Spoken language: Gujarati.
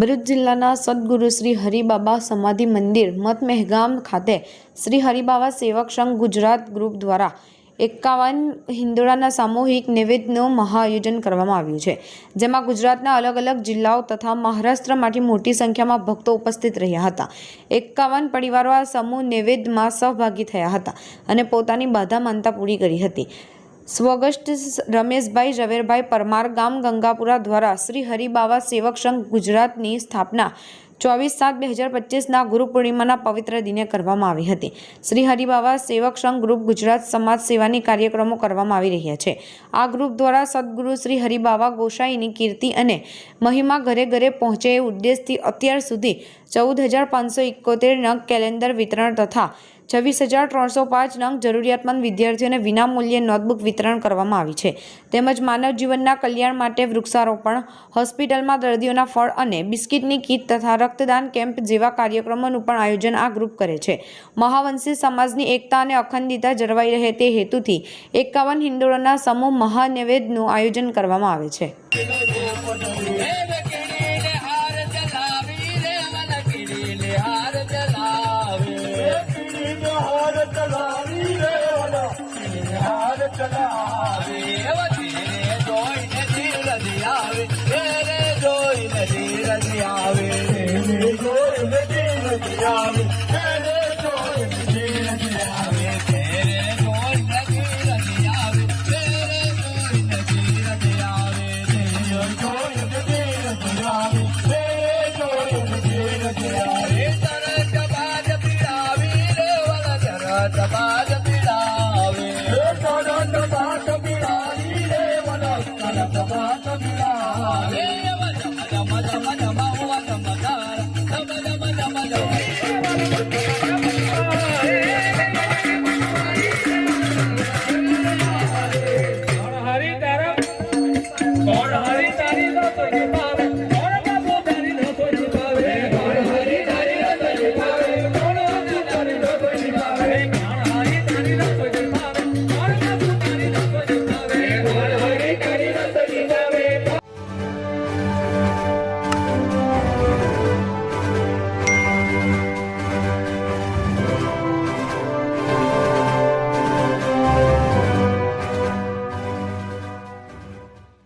ભરૂચ જિલ્લાના સદગુરુ શ્રી હરિબાબા સમાધિ મંદિર, મત મહેગામ ખાતે શ્રી હરિબાબા સેવક સંઘ ગુજરાત ગ્રુપ દ્વારા એકાવન હિંદોળાના સામૂહિક નિવેદનું મહાઆયોજન કરવામાં આવ્યું છે, જેમાં ગુજરાતના અલગ અલગ જિલ્લાઓ તથા મહારાષ્ટ્રમાંથી મોટી સંખ્યામાં ભક્તો ઉપસ્થિત રહ્યા હતા. એકાવન પરિવારો આ સમૂહ નિવેદમાં સહભાગી થયા હતા અને પોતાની બાધા માનતા પૂરી કરી હતી. સ્વગસ્ટ રમેશભાઈ ઝવેરભાઈ પરમાર ગામ ગંગાપુરા દ્વારા શ્રી હરિબાવા સેવક સંઘ ગુજરાતની સ્થાપના ચોવીસ સાત બે હજાર પચીસના ગુરુ પૂર્ણિમાના પવિત્ર દિને કરવામાં આવી હતી. શ્રી હરિબાવા સેવક સંઘ ગ્રુપ ગુજરાત સમાજ સેવાની કાર્યક્રમો કરવામાં આવી રહ્યા છે. આ ગ્રુપ દ્વારા સદગુરુ શ્રી હરિબાવા ગોસાઈની કીર્તિ અને મહિમા ઘરે ઘરે પહોંચે એ ઉદ્દેશથી અત્યાર સુધી ચૌદ હજાર પાંચસો એકોતેર નગ કેલેન્ડર વિતરણ તથા છવ્વીસ હજાર ત્રણસો પાંચ નંગ જરૂરિયાતમંદ વિદ્યાર્થીઓને વિનામૂલ્યે નોટબુક વિતરણ કરવામાં આવી છે તેમજ માનવ જીવનના કલ્યાણ માટે વૃક્ષારોપણ હોસ્પિટલમાં દર્દીઓના ફળ અને બિસ્કિટની કીટ તથા રક્તદાન કેમ્પ જેવા કાર્યક્રમોનું પણ આયોજન આ ગ્રુપ કરે છે મહાવંશી સમાજની એકતા અને અખંડિતતા જળવાઈ રહે તે હેતુથી એકાવન હિંડોળોના સમૂહ મહાનિવેદનું આયોજન કરવામાં આવે છે चला